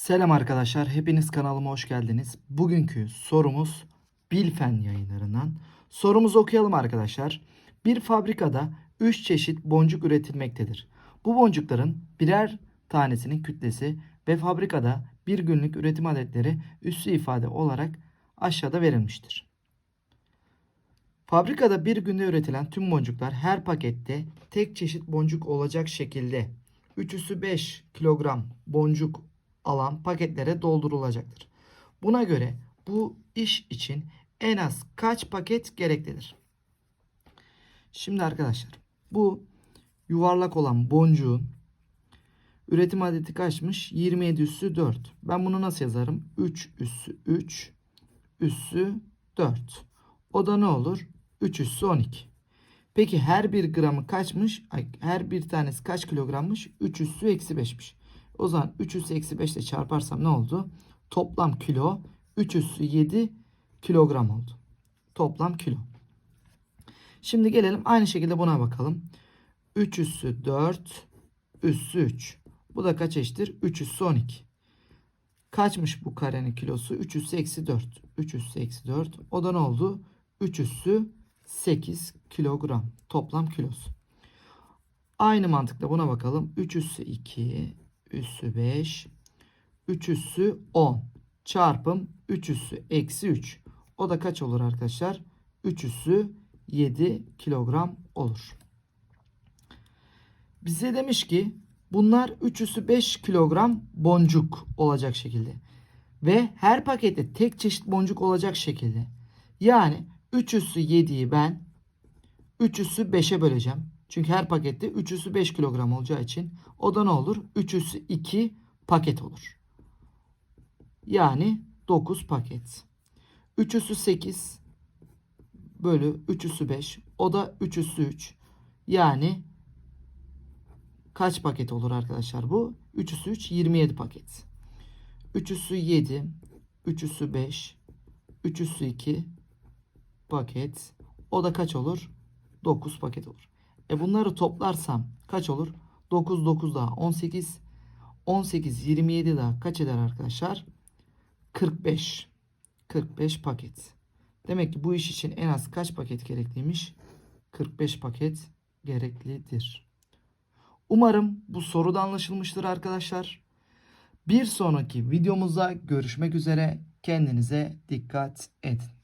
Selam arkadaşlar, hepiniz kanalıma hoş geldiniz. Bugünkü sorumuz Bilfen yayınlarından. Sorumuzu okuyalım arkadaşlar. Bir fabrikada 3 çeşit boncuk üretilmektedir. Bu boncukların birer tanesinin kütlesi ve fabrikada bir günlük üretim adetleri üssü ifade olarak aşağıda verilmiştir. Fabrikada bir günde üretilen tüm boncuklar her pakette tek çeşit boncuk olacak şekilde 3 üssü 5 kilogram boncuk alan paketlere doldurulacaktır. Buna göre bu iş için en az kaç paket gereklidir? Şimdi arkadaşlar bu yuvarlak olan boncuğun üretim adeti kaçmış? 27 üssü 4. Ben bunu nasıl yazarım? 3 üssü 3 üssü 4. O da ne olur? 3 üssü 12. Peki her bir gramı kaçmış? Her bir tanesi kaç kilogrammış? 3 üssü eksi 5'miş. O zaman 3 üssü eksi 5 ile çarparsam ne oldu? Toplam kilo 3 üssü 7 kilogram oldu. Toplam kilo. Şimdi gelelim aynı şekilde buna bakalım. 3 üssü 4 üssü 3. Bu da kaç eşittir? 3 üssü 12. Kaçmış bu karenin kilosu? 3 üssü eksi 4. 3 üssü eksi 4. O da ne oldu? 3 üssü 8 kilogram. Toplam kilosu. Aynı mantıkla buna bakalım. 3 üssü 2 üssü 5 3 üssü 10 çarpım 3 üssü eksi 3. O da kaç olur arkadaşlar? 3 üssü 7 kilogram olur. Bize demiş ki bunlar 3 üssü 5 kilogram boncuk olacak şekilde. Ve her pakette tek çeşit boncuk olacak şekilde. Yani 3 üssü 7'yi ben 3 üssü 5'e böleceğim. Çünkü her pakette 3 üssü 5 kilogram olacağı için o da ne olur? 3 üssü 2 paket olur. Yani 9 paket. 3 üssü 8 bölü 3 üssü 5 o da 3 üssü 3. Yani kaç paket olur arkadaşlar bu? 3 üssü 3 27 paket. 3 üssü 7 3 üssü 5 3 üssü 2 paket. O da kaç olur? 9 paket olur. E bunları toplarsam kaç olur? 9 9 daha 18 18 27 daha kaç eder arkadaşlar? 45 45 paket. Demek ki bu iş için en az kaç paket gerekliymiş? 45 paket gereklidir. Umarım bu soru da anlaşılmıştır arkadaşlar. Bir sonraki videomuzda görüşmek üzere. Kendinize dikkat edin.